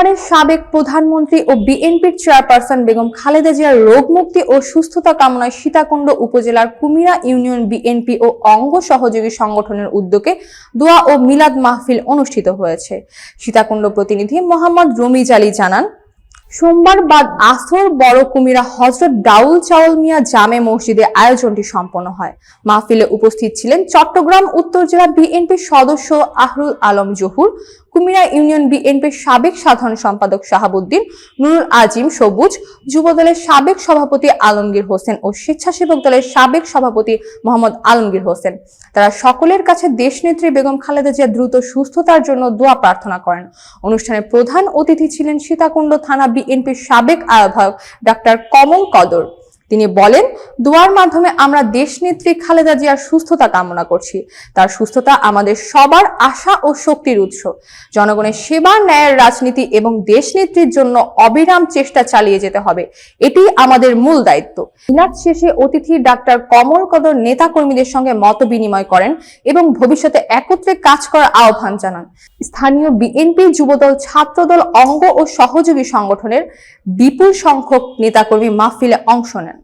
তিনবারের সাবেক প্রধানমন্ত্রী ও বিএনপির চেয়ারপারসন বেগম খালেদা জিয়ার রোগমুক্তি ও সুস্থতা কামনায় সীতাকুণ্ড উপজেলার কুমিরা ইউনিয়ন বিএনপি ও অঙ্গ সহযোগী সংগঠনের উদ্যোগে দোয়া ও মিলাদ মাহফিল অনুষ্ঠিত হয়েছে। সীতাকুণ্ড প্রতিনিধি মোহাম্মদ রমিজ আলী জানান, সোমবার বাদ আসর বড় কুমিরা হজরত ডাউল চাউল মিয়া জামে মসজিদে আয়োজনটি সম্পন্ন হয়। মাহফিলে উপস্থিত ছিলেন চট্টগ্রাম উত্তর জেলা বিএনপির সদস্য আহরুল আলম জহুর কুমিরা ইউনিয়ন বিএনপির সাবেক সাধারণ সম্পাদক শাহাবুদ্দিন, নুরুল আজিম সবুজ, যুবদলের সাবেক সভাপতি আলমগীর হোসেন ও স্বেচ্ছাসেবক দলের সাবেক সভাপতি মোহাম্মদ আলমগীর হোসেন। তারা সকলের কাছে দেশনেত্রী বেগম খালেদা জিয়া দ্রুত সুস্থতার জন্য দোয়া প্রার্থনা করেন। অনুষ্ঠানে প্রধান অতিথি ছিলেন সীতাকুণ্ড থানা বিএনপির সাবেক আহ্বায়ক ডাক্তার কমল কদর। তিনি বলেন, দোয়ার মাধ্যমে আমরা দেশনেত্রী খালেদা জিয়ার সুস্থতা কামনা করছি। তার সুস্থতা আমাদের সবার আশা ও শক্তির উৎস। জনগণের সেবা ন্যায়ের রাজনীতি এবং দেশনেত্রীর জন্য অবিরাম চেষ্টা চালিয়ে যেতে হবে। এটি আমাদের মূল দায়িত্ব। মিলাদ শেষে অতিথি ডাক্তার কমল কদর নেতা কর্মীদের সঙ্গে মত বিনিময় করেন এবং ভবিষ্যতে একত্রে কাজ করার আহ্বান জানান। স্থানীয় বিএনপি যুবদল, ছাত্রদল, অঙ্গ ও সহযোগী সংগঠনের বিপুল সংখ্যক নেতাকর্মী মাহফিলে অংশ নেন।